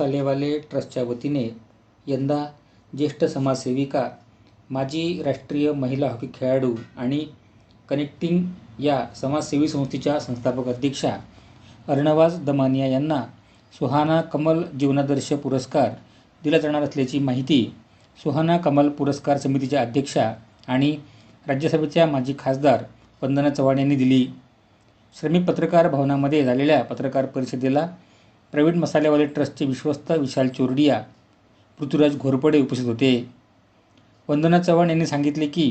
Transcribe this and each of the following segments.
मसालेवाले ट्रस्टच्या वतीने यंदा ज्येष्ठ समाजसेविका माजी राष्ट्रीय महिला हॉकी खेळाडू आणि कनेक्टिंग या समाजसेवी संस्थेच्या संस्थापक अध्यक्षा अर्णवाज दमानिया यांना सुहाना कमल जीवनादर्श पुरस्कार दिला जाणार असल्याची माहिती सुहाना कमल पुरस्कार समितीच्या अध्यक्षा आणि राज्यसभेच्या माजी खासदार वंदना चव्हाण यांनी दिली. श्रमिक पत्रकार भवनामध्ये झालेल्या पत्रकार परिषदेला प्रवीण मसालेवाले ट्रस्टचे विश्वस्त विशाल चोरडिया पृथ्वीराज घोरपडे उपस्थित होते. वंदना चव्हाण यांनी सांगितले की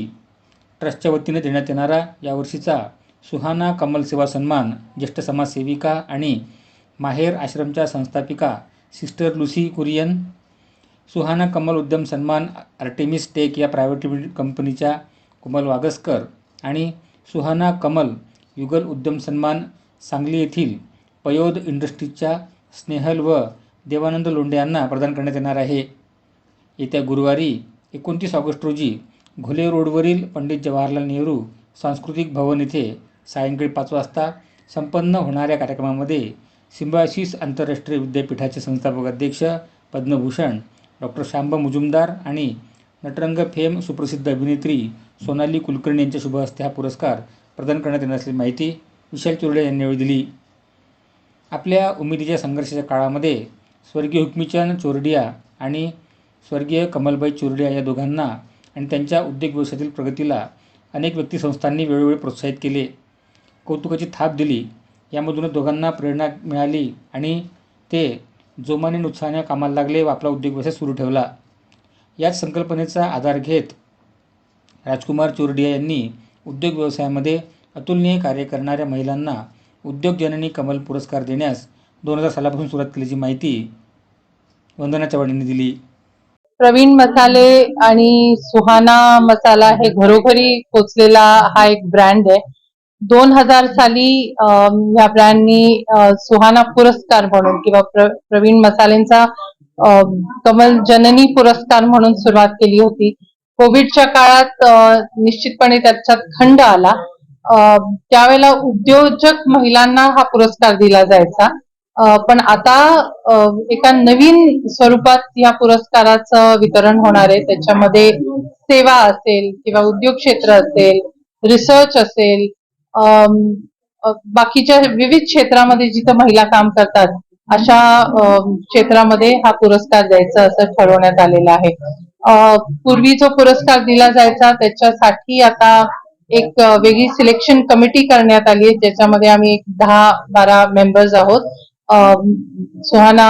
ट्रस्टच्या वतीने देण्यात येणारा यावर्षीचा सुहाना कमल सेवा सन्मान ज्येष्ठ समाजसेविका आणि माहेर आश्रमच्या संस्थापिका sister Lucy Kurian Suhana Kamal Udyam Sanman Artemis tech या प्रायव्हेट लिमिटेड कंपनीच्या कुमल वागसकर आणि सुहाना कमल युगल उद्यम सन्मान सांगली येथील पयोद इंडस्ट्रीजच्या स्नेहल व देवानंद लोंढे यांना प्रदान करण्यात येणार आहे. येत्या गुरुवारी एकोणतीस ऑगस्ट रोजी घोले रोडवरील पंडित जवाहरलाल नेहरू सांस्कृतिक भवन येथे सायंकाळी पाच वाजता संपन्न होणाऱ्या कार्यक्रमामध्ये सिम्बायसिस आंतरराष्ट्रीय विद्यापीठाचे संस्थापक अध्यक्ष पद्मभूषण डॉक्टर शांब मुजुमदार आणि नटरंग फेम सुप्रसिद्ध अभिनेत्री सोनाली कुलकर्णी यांच्या शुभ हस्ते हा पुरस्कार प्रदान करण्यात येणार असल्याची माहिती विशाल चुरडे यांनी यावेळी दिली. आपल्या उमेदीच्या संघर्षाच्या काळामध्ये स्वर्गीय हुकमीचंद चोरडिया आणि स्वर्गीय कमलबाई चोरडिया या दोघांना आणि त्यांच्या उद्योग व्यवसायातील प्रगतीला अनेक व्यक्तिसंस्थांनी वेळोवेळी प्रोत्साहित केले. कौतुकाची थाप दिली. यामधूनच दोघांना प्रेरणा मिळाली आणि ते जोमाने आणि उत्साहाने कामाला लागले व आपला उद्योग व्यवसाय सुरू ठेवला. याच संकल्पनेचा आधार घेत राजकुमार चोरडिया यांनी उद्योग व्यवसायामध्ये अतुलनीय कार्य करणाऱ्या महिलांना उद्योगजननी कमल पुरस्कार देण्यास दोन हजार सालापासून सुरुवात केल्याची माहिती वंदना चव्हाण दिली. प्रवीण मसाले आणि सुहाना मसाला हे घरोघरी पोचलेला हा एक ब्रँड आहे. दोन हजार साली या ब्रँडनी सुहाना पुरस्कार म्हणून किंवा प्र, प्रवीण मसालेंचा कमल जननी पुरस्कार म्हणून सुरुवात केली होती. कोविडच्या काळात निश्चितपणे त्याच्यात खंड आला. त्यावेळेला उद्योजक महिलांना हा पुरस्कार दिला जायचा. पण आता एका नवीन स्वरूपात या पुरस्काराचं वितरण होणार आहे. त्याच्यामध्ये सेवा असेल किंवा उद्योग क्षेत्र असेल रिसर्च असेल बाकीच्या विविध क्षेत्रामध्ये जिथं महिला काम करतात अशा क्षेत्रामध्ये हा पुरस्कार द्यायचा असं ठरवण्यात आलेलं आहे. पूर्वी जो पुरस्कार दिला जायचा त्याच्यासाठी आता एक वेगळी सिलेक्शन कमिटी करण्यात आली आहे ज्याच्यामध्ये आम्ही एक दहा बारा मेंबर्स आहोत. सुहाना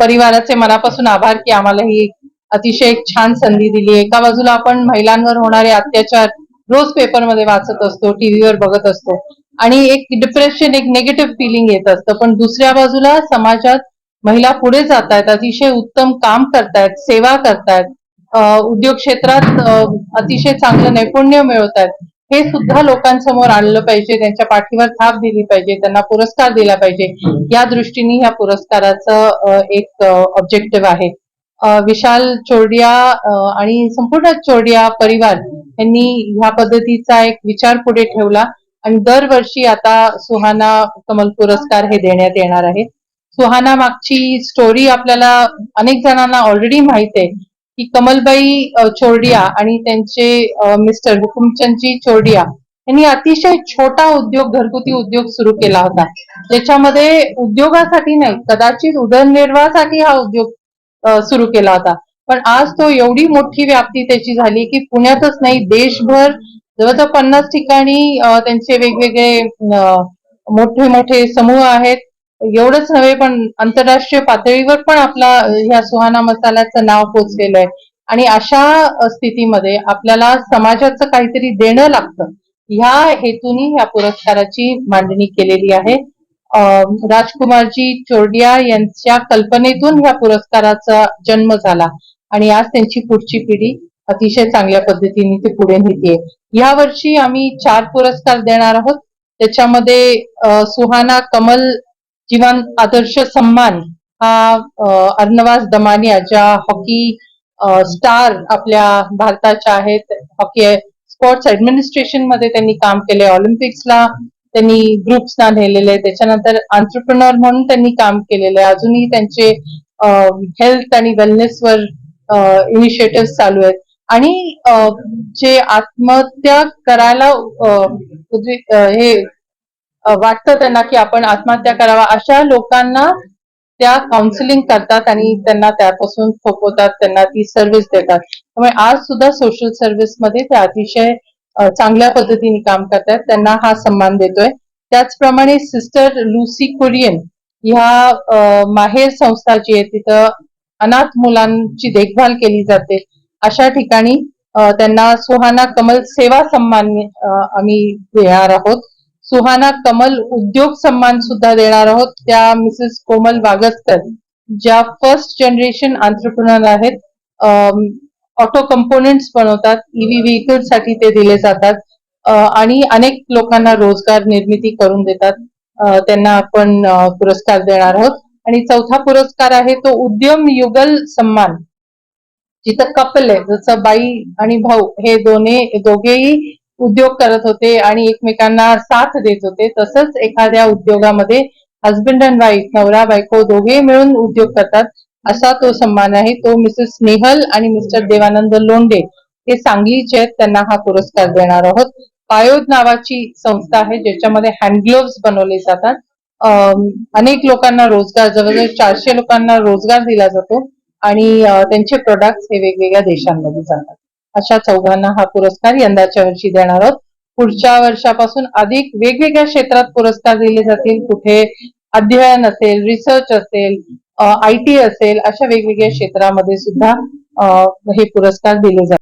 परिवाराचे मनापासून आभार की आम्हाला ही अतिशय एक छान संधी दिली एका बाजूला आपण महिलांवर होणारे अत्याचार रोज पेपरमध्ये वाचत असतो टीव्हीवर बघत असतो. आणि एक डिप्रेशन एक निगेटिव्ह फिलिंग येत असतं. पण दुसऱ्या बाजूला समाजात महिला पुढे जात आहेत अतिशय उत्तम काम करतायत सेवा करतायत. उद्योग क्षेत्रात अतिशय चांगलं नैपुण्य मिळवतात हे सुद्धा लोकांसमोर आणलं पाहिजे त्यांच्या पाठीवर थाप दिली पाहिजे त्यांना पुरस्कार दिला पाहिजे. या दृष्टीने ह्या पुरस्काराचं एक ऑब्जेक्टिव्ह आहे. विशाल चोरडिया आणि संपूर्ण चोरडिया परिवार यांनी ह्या पद्धतीचा एक विचार पुढे ठेवला आणि दरवर्षी आता सुहाना कमल पुरस्कार हे देण्यात येणार आहे. सुहाना मागची स्टोरी आपल्याला अनेक जणांना ऑलरेडी माहीत आहे. की कमलबाई चोरडिया आणि त्यांचे मिस्टर हुकुमचंदजी चोरडिया यांनी अतिशय छोटा उद्योग घरगुती उद्योग सुरू केला होता. ज्याच्यामध्ये उद्योगासाठी नाही कदाचित उदरनिर्वाहासाठी हा उद्योग सुरू केला होता. पण आज तो एवढी मोठी व्याप्ती त्याची झाली की पुण्यातच नाही देशभर जवळजवळ पन्नास ठिकाणी त्यांचे वेगवेगळे मोठे मोठे समूह आहेत. एवढंच नव्हे पण आंतरराष्ट्रीय पातळीवर पण आपला ह्या सुहाना मसाल्याचं नाव पोचलेलं आहे. आणि अशा स्थितीमध्ये आपल्याला समाजाचं काहीतरी देणं लागतं. ह्या हेतूनी ह्या पुरस्काराची मांडणी केलेली आहे. राजकुमारजी चोरडिया यांच्या कल्पनेतून ह्या पुरस्काराचा जन्म झाला. आणि आज त्यांची पुढची पिढी अतिशय चांगल्या पद्धतीने ते पुढे नेते या वर्षी आम्ही चार पुरस्कार देणार आहोत. त्याच्यामध्ये सुहाना कमल जीवन आदर्श सन्मान हा अर्नवास दमानिया ज्या हॉकी स्टार आपल्या भारताच्या आहेत हॉकी स्पोर्ट्स ऍडमिनिस्ट्रेशनमध्ये त्यांनी काम केले ऑलिम्पिक्सला त्यांनी ग्रुप्सना नेलेले त्याच्यानंतर आंतरप्रनर म्हणून त्यांनी काम केलेलं आहे अजूनही त्यांचे हेल्थ आणि वेलनेसवर इनिशिएटिव्ह चालू आहेत. आणि जे आत्महत्या करायला हे वाटतं त्यांना की आपण आत्महत्या करावा अशा लोकांना त्या काउन्सिलिंग करतात आणि त्यांना त्यापासून थोपवतात त्यांना ती सर्व्हिस देतात. त्यामुळे आज सुद्धा सोशल सर्व्हिसमध्ये ते अतिशय चांगल्या पद्धतीने काम करतात त्यांना हा सन्मान देतोय. त्याचप्रमाणे सिस्टर लुसी कुरियन ह्या माहेर संस्था जी आहे तिथं अनाथ मुलांची देखभाल केली जाते. अशा ठिकाणी त्यांना सुहाना कमल सेवा सन्मान आम्ही देणार आहोत. सुहाना कमल उद्योग सन्मान सुद्धा देणार आहोत. त्या मिसेस कोमल वागस्कर ज्या फर्स्ट जनरेशन आंतरप्रिनर आहेत ऑटो कंपोनेंट्स बनवतात ईव्ही व्हेकलसाठी ते दिले जातात आणि अनेक लोकांना रोजगार निर्मिती करून देतात. त्यांना आपण पुरस्कार देणार आहोत. आणि चौथा पुरस्कार आहे तो उद्यम युगल सन्मान. जिथं कपल आहे जसं बाई आणि भाऊ हे दोन्ही दोघेही उद्योग करत होते आणि एकमेकांना साथ देत होते. तसंच एखाद्या उद्योगामध्ये हजबंड अँड वाईफ नवरा बायको दोघे मिळून उद्योग करतात. असा तो सन्मान आहे. तो मिसेस स्नेहल आणि मिस्टर देवानंद लोंढे हे सांगलीचे आहेत. त्यांना हा पुरस्कार देणार आहोत. पायोद नावाची संस्था आहे ज्याच्यामध्ये हँडग्लोव्स बनवले जातात. अनेक लोकांना रोजगार जवळजवळ चारशे लोकांना रोजगार दिला जातो. आणि त्यांचे प्रोडक्ट्स हे वेगवेगळ्या देशांमध्ये जातात. अशा चौघांना हा पुरस्कार यंदाच्या वर्षी देणार आहोत. पुढच्या वर्षापासून अधिक वेगवेगळ्या क्षेत्रात पुरस्कार दिले जातील. कुठे अध्ययन असेल रिसर्च असेल आय टी असेल अशा वेगवेगळ्या क्षेत्रामध्ये सुद्धा हे पुरस्कार दिले जातात